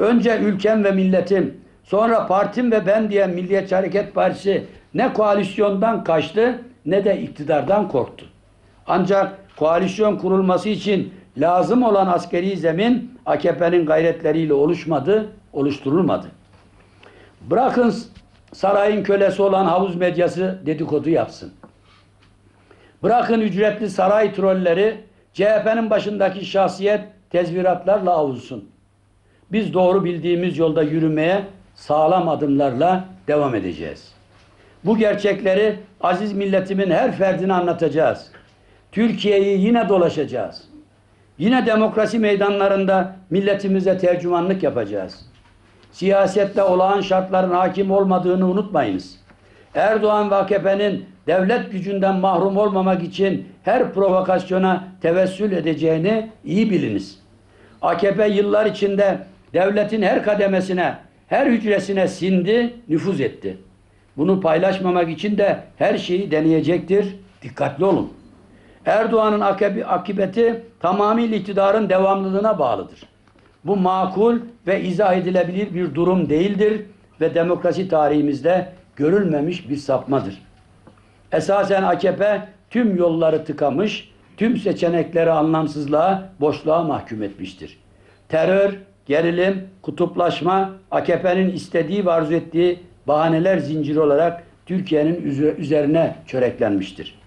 Önce ülkem ve milletim, sonra partim ve ben diye Milliyetçi Hareket Partisi ne koalisyondan kaçtı ne de iktidardan korktu. Ancak koalisyon kurulması için lazım olan askeri zemin AKP'nin gayretleriyle oluşmadı, oluşturulmadı. Bırakın sarayın kölesi olan havuz medyası dedikodu yapsın. Bırakın ücretli saray trolleri CHP'nin başındaki şahsiyet tezviratlarla avulsun. Biz doğru bildiğimiz yolda yürümeye sağlam adımlarla devam edeceğiz. Bu gerçekleri aziz milletimin her ferdine anlatacağız. Türkiye'yi yine dolaşacağız. Yine demokrasi meydanlarında milletimize tercümanlık yapacağız. Siyasette olağan şartların hakim olmadığını unutmayınız. Erdoğan ve AKP'nin devlet gücünden mahrum olmamak için her provokasyona tevessül edeceğini iyi biliniz. AKP yıllar içinde devletin her kademesine, her hücresine sindi, nüfuz etti. Bunu paylaşmamak için de her şeyi deneyecektir. Dikkatli olun. Erdoğan'ın akıbeti tamamıyla iktidarın devamlılığına bağlıdır. Bu makul ve izah edilebilir bir durum değildir ve demokrasi tarihimizde görülmemiş bir sapmadır. Esasen AKP tüm yolları tıkamış, tüm seçenekleri anlamsızlığa, boşluğa mahkum etmiştir. Terör, gerilim, kutuplaşma AKP'nin istediği ve arzu ettiği bahaneler zinciri olarak Türkiye'nin üze- üzerine çöreklenmiştir.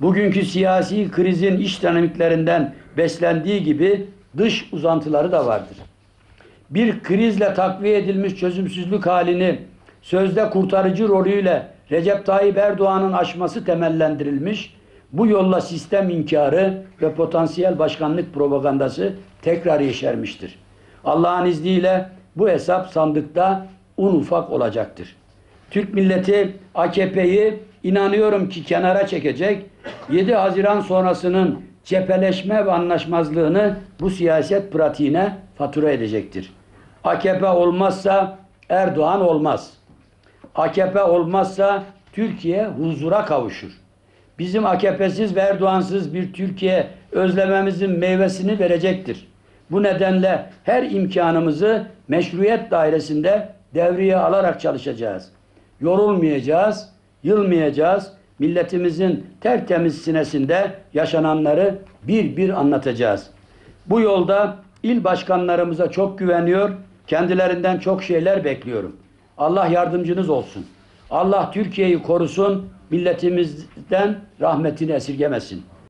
Bugünkü siyasi krizin iç dinamiklerinden beslendiği gibi dış uzantıları da vardır bir krizle takviye edilmiş çözümsüzlük halini sözde kurtarıcı rolüyle Recep Tayyip Erdoğan'ın aşması temellendirilmiş, bu yolla sistem inkarı ve potansiyel başkanlık propagandası tekrar yeşermiştir. Allah'ın izniyle bu hesap sandıkta un ufak olacaktır. Türk milleti AKP'yi inanıyorum ki kenara çekecek. 7 Haziran sonrasının cepheleşme ve anlaşmazlığını bu siyaset pratiğine fatura edecektir. AKP olmazsa Erdoğan olmaz. AKP olmazsa Türkiye huzura kavuşur. Bizim AKP'siz ve Erdoğansız bir Türkiye özlememizin meyvesini verecektir. Bu nedenle her imkanımızı meşruiyet dairesinde devreye alarak çalışacağız. Yorulmayacağız, yılmayacağız. Milletimizin tertemiz sinesinde yaşananları bir bir anlatacağız. Bu yolda il başkanlarımıza çok güveniyor, kendilerinden çok şeyler bekliyorum. Allah yardımcınız olsun. Allah Türkiye'yi korusun, milletimizden rahmetini esirgemesin.